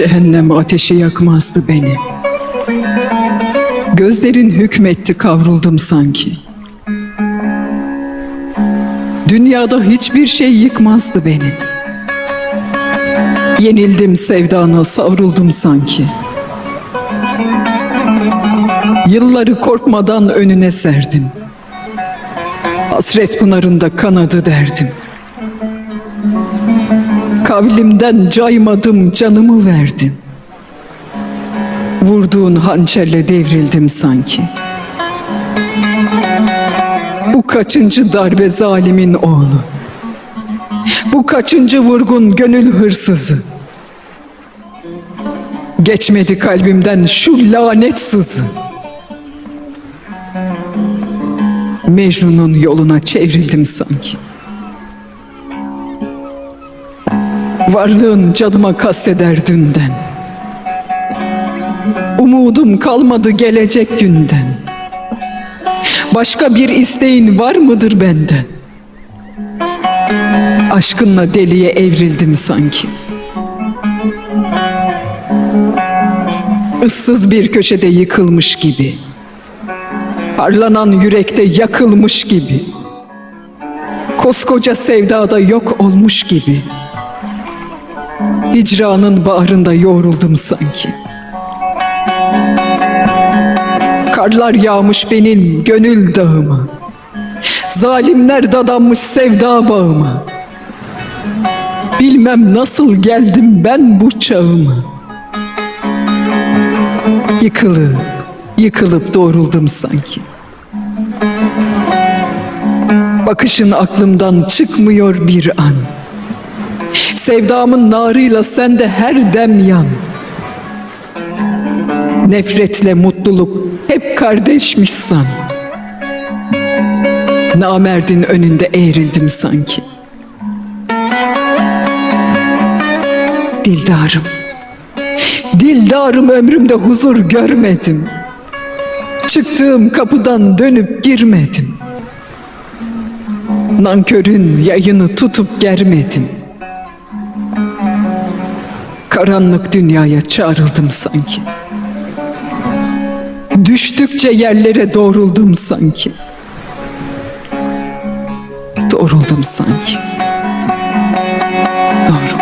Cehennem ateşi yakmazdı beni. Gözlerin hükmetti kavruldum sanki. Dünyada hiçbir şey yıkmazdı beni. Yenildim sevdana savruldum sanki. Yılları korkmadan önüne serdim. Hasret pınarında kanadı derdim. Kavlimden caymadım canımı verdim. Vurduğun hançerle devrildim sanki. Bu kaçıncı darbe zalimin oğlu? Bu kaçıncı vurgun gönül hırsızı? Geçmedi kalbimden şu lanet sızı. Mecnun'un yoluna çevrildim sanki. Varlığın canıma kasteder dünden. Umudum kalmadı gelecek günden. Başka bir isteğin var mıdır benden? Aşkınla deliye evrildim sanki. Issız bir köşede yıkılmış gibi. Parlanan yürekte yakılmış gibi. Koskoca sevdada yok olmuş gibi. Hicranın bağrında yoğruldum sanki. Karlar yağmış benim gönül dağıma. Zalimler dadanmış sevda bağıma. Bilmem nasıl geldim ben bu çağıma. Yıkılıp, yıkılıp doğruldum sanki. Bakışın aklımdan çıkmıyor bir an. Sevdamın narıyla sen de her dem yan. Nefretle mutluluk hep kardeşmiş san. Namerdin önünde eğrildim sanki. Dildarım, dildarım ömrümde huzur görmedim. Çıktığım kapıdan dönüp girmedim. Nankörün yayını tutup germedim. Karanlık dünyaya çağrıldım sanki. Düştükçe yerlere doğruldum sanki. Doğruldum sanki. Doğruldum.